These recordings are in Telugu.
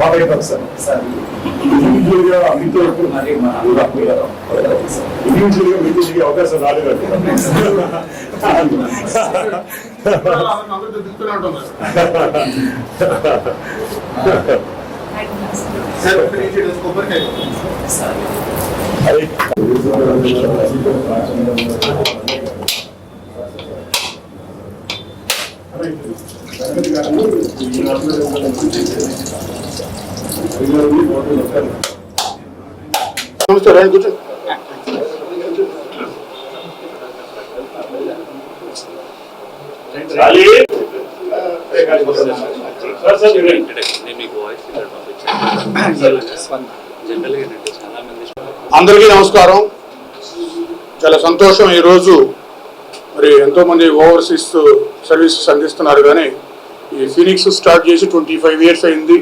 బాబాయ్ గారు సార్ సార్ ఇండివిజువల్గా మీతో మరి మా అభివృద్ధి గారు మీతో దిగే అవకాశం తిరుగుతూనే కూర్చో అందరికీ నమస్కారం. చాలా సంతోషం ఈరోజు. మరి ఎంతోమంది ఓవర్సీస్ సర్వీసెస్ అందిస్తున్నారు కానీ ఈ ఫినిక్స్ స్టార్ట్ చేసి ట్వంటీ ఫైవ్ ఇయర్స్ అయింది.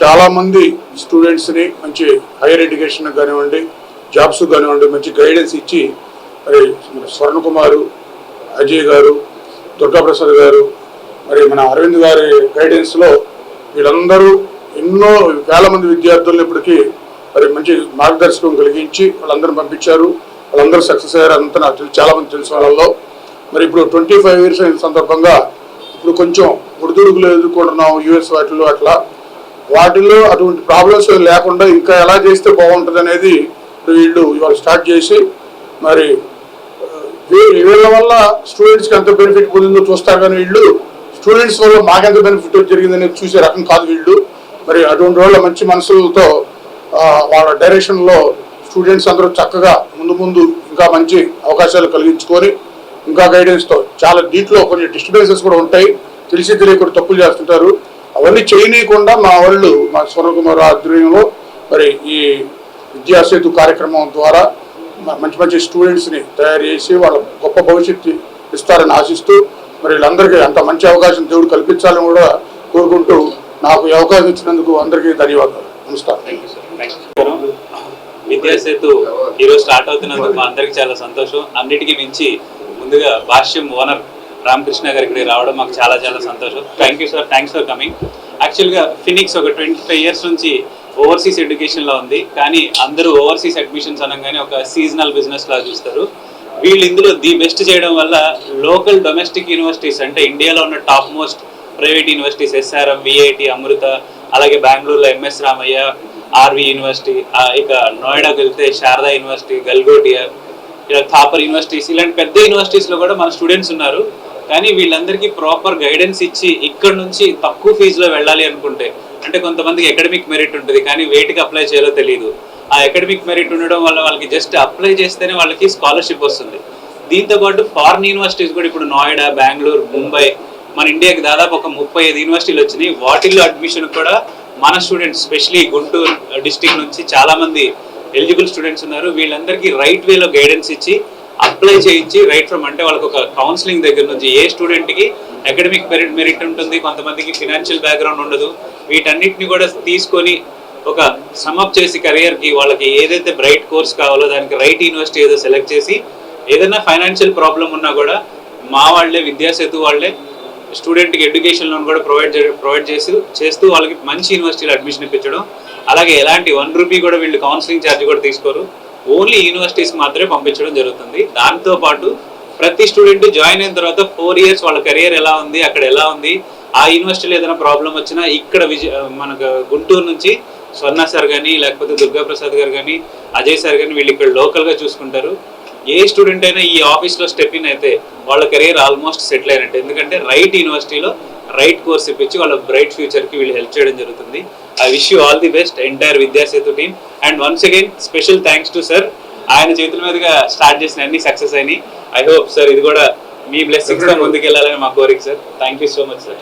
చాలామంది స్టూడెంట్స్ని మంచి హైయర్ ఎడ్యుకేషన్ కానివ్వండి జాబ్స్ కానివ్వండి మంచి గైడెన్స్ ఇచ్చి మరి స్వర్ణ కుమారు అజయ్ గారు దుర్గాప్రసాద్ గారు మరి మన అరవింద్ గారి గైడెన్స్లో వీళ్ళందరూ ఎన్నో వేల మంది విద్యార్థులను ఇప్పటికీ మరి మంచి మార్గదర్శకం కలిగించి వాళ్ళందరూ పంపించారు. వాళ్ళందరూ సక్సెస్ అయ్యారు అంతా నాకు చాలా మంది తెలిసిన వాళ్ళలో. మరి ఇప్పుడు ట్వంటీ ఫైవ్ ఇయర్స్ అయిన సందర్భంగా ఇప్పుడు కొంచెం ఉడుదుడుగులు ఎదుర్కొంటున్నాం యూఎస్ వాటిలో అట్లా. వాటిలో అటువంటి ప్రాబ్లమ్స్ లేకుండా ఇంకా ఎలా చేస్తే బాగుంటుంది అనేది వీళ్ళు ఇవాళ స్టార్ట్ చేసి మరి వీళ్ళ వల్ల స్టూడెంట్స్కి ఎంత బెనిఫిట్ పొందిందో చూస్తారు కానీ వీళ్ళు స్టూడెంట్స్ వల్ల మాకెంత బెనిఫిట్ జరిగిందని చూసే రకం కాదు వీళ్ళు. మరి అటువంటి వాళ్ళ మంచి మనసులతో వాళ్ళ డైరెక్షన్లో స్టూడెంట్స్ అందరూ చక్కగా ముందు ముందు ఇంకా మంచి అవకాశాలు కలిగించుకొని ఇంకా గైడెన్స్తో చాలా దీంట్లో కొన్ని డిస్టర్బెన్సెస్ కూడా ఉంటాయి. తెలిసి తెలియకుండా తప్పులు చేస్తుంటారు. అవన్నీ చేయనీయకుండా మా వాళ్ళు మా స్వర్ణకుమార్ ఆధ్వర్యంలో మరి ఈ విద్యాసేతు కార్యక్రమం ద్వారా మంచి మంచి స్టూడెంట్స్ని తయారు చేసి వాళ్ళ గొప్ప భవిష్యత్తు ఇస్తారని ఆశిస్తూ మరి వీళ్ళందరికీ అంత మంచి అవకాశం దేవుడు కల్పించాలని కూడా కోరుకుంటూ నాకు ఈ అవకాశం ఇచ్చినందుకు అందరికీ ధన్యవాదాలు. నమస్కారం. విద్యాసేతు ఈరోజు స్టార్ట్ అవుతున్నందుకు మా అందరికి చాలా సంతోషం. అన్నిటికీ మించి ముందుగా భాష్యం ఓనర్ రామకృష్ణ గారు ఇక్కడికి రావడం మాకు చాలా చాలా సంతోషం. Thank you sir thanks for coming యాక్చువల్గా ఫినిక్స్ ఒక ట్వంటీ ఫైవ్ ఇయర్స్ నుంచి ఓవర్సీస్ ఎడ్యుకేషన్లో ఉంది. కానీ అందరూ ఓవర్సీస్ అడ్మిషన్స్ అనగానే ఒక సీజనల్ బిజినెస్ లా చూస్తారు. వీళ్ళు ఇందులో ది బెస్ట్ చేయడం వల్ల లోకల్ డొమెస్టిక్ యూనివర్సిటీస్ అంటే ఇండియాలో ఉన్న top most private universities SRM VIT Amrita అలాగే బెంగళూరులో ఎంఎస్ రామయ్య ఆర్వి యూనివర్సిటీ ఇక నోయిడాకి వెళ్తే శారదా యూనివర్సిటీ గల్గోటియా ఇలా థాపర్ యూనివర్సిటీస్ ఇలాంటి పెద్ద యూనివర్సిటీస్లో కూడా మన స్టూడెంట్స్ ఉన్నారు. కానీ వీళ్ళందరికీ ప్రాపర్ గైడెన్స్ ఇచ్చి ఇక్కడ నుంచి తక్కువ ఫీజులో వెళ్ళాలి అనుకుంటే అంటే కొంతమందికి అకాడమిక్ మెరిట్ ఉంటుంది కానీ వేటికి అప్లై చేయాలో తెలియదు ఆ అకాడమిక్ మెరిట్ ఉండడం వల్ల వాళ్ళకి జస్ట్ అప్లై చేస్తేనే వాళ్ళకి స్కాలర్షిప్ వస్తుంది. దీంతో పాటు ఫారిన్ యూనివర్సిటీస్ కూడా ఇప్పుడు నోయిడా బెంగళూరు ముంబై మన ఇండియాకి దాదాపు ఒక ముప్పై ఐదు యూనివర్సిటీలు వచ్చినాయి. వాటిల్లో అడ్మిషన్ కూడా మన స్టూడెంట్స్ స్పెషలీ గుంటూరు డిస్టిక్ నుంచి చాలామంది ఎలిజిబుల్ స్టూడెంట్స్ ఉన్నారు. వీళ్ళందరికీ రైట్ వేలో గైడెన్స్ ఇచ్చి అప్లై చేయించి రైట్ ఫ్రమ్ అంటే వాళ్ళకి ఒక కౌన్సిలింగ్ దగ్గర నుంచి ఏ స్టూడెంట్కి అకాడమిక్ మెరిట్ మెరిట్ ఉంటుంది కొంతమందికి ఫినాన్షియల్ బ్యాక్గ్రౌండ్ ఉండదు వీటన్నిటిని కూడా తీసుకొని ఒక సమ్అప్ చేసి కెరియర్కి వాళ్ళకి ఏదైతే బ్రైట్ కోర్స్ కావాలో దానికి రైట్ యూనివర్సిటీ ఏదో సెలెక్ట్ చేసి ఏదైనా ఫైనాన్షియల్ ప్రాబ్లం ఉన్నా కూడా మా వాళ్ళే విద్యాసేతు వాళ్ళే స్టూడెంట్కి ఎడ్యుకేషన్ లోన్ కూడా ప్రొవైడ్ ప్రొవైడ్ చేసి చేస్తూ వాళ్ళకి మంచి యూనివర్సిటీలో అడ్మిషన్ ఇప్పించడం. అలాగే ఎలాంటి వన్ రూపీ కూడా వీళ్ళు కౌన్సిలింగ్ ఛార్జ్ కూడా తీసుకోరు. ఓన్లీ యూనివర్సిటీస్ మాత్రమే పంపించడం జరుగుతుంది. దాంతో పాటు ప్రతి స్టూడెంట్ జాయిన్ అయిన తర్వాత ఫోర్ ఇయర్స్ వాళ్ళ కెరియర్ ఎలా ఉంది అక్కడ ఎలా ఉంది ఆ యూనివర్సిటీలో ఏదైనా ప్రాబ్లం వచ్చినా ఇక్కడ విజయ మనకు గుంటూరు నుంచి స్వర్ణ సార్ కానీ లేకపోతే దుర్గా ప్రసాద్ గారు కానీ అజయ్ సార్ కానీ వీళ్ళు ఇక్కడ లోకల్గా చూసుకుంటారు. ఏ స్టూడెంట్ అయినా ఈ ఆఫీస్లో స్టెప్ ఇన్ అయితే వాళ్ళ కెరీర్ ఆల్మోస్ట్ సెటిల్ అయినట్టు. ఎందుకంటే రైట్ యూనివర్సిటీలో రైట్ కోర్స్ ఇప్పించి వాళ్ళ బ్రైట్ ఫ్యూచర్కి వీళ్ళు హెల్ప్ చేయడం జరుగుతుంది. I wish you all the best entire Vidyasethu team and once again special thanks to sir ఆయన చేతుల మీదుగా స్టార్ట్ చేసిన అన్ని సక్సెస్ అయినాయి. ఐ హోప్ సార్ ఇది కూడా మీ బ్లెస్సింగ్స్తో ముందుకు వెళ్ళాలని మా కోరిక sir thank you so much sir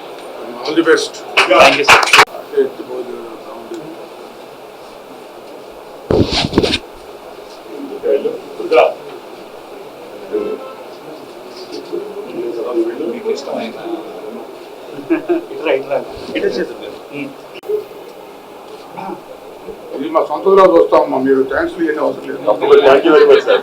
all the best thank you sir ఇది మా సొంత రోజు వస్తామమ్మా మీరు థ్యాంక్స్ ఇవన్నీ అవసరం లేదు. Thank you very much sir